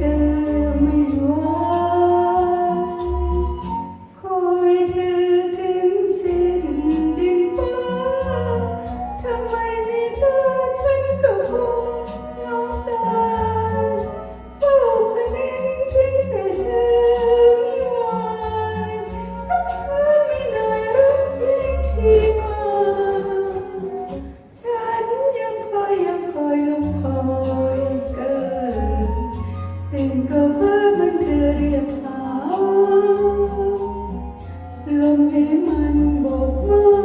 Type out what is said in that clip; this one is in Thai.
tell me why. ก็เพื่อนเธอเรียบาวมใมันบอกมา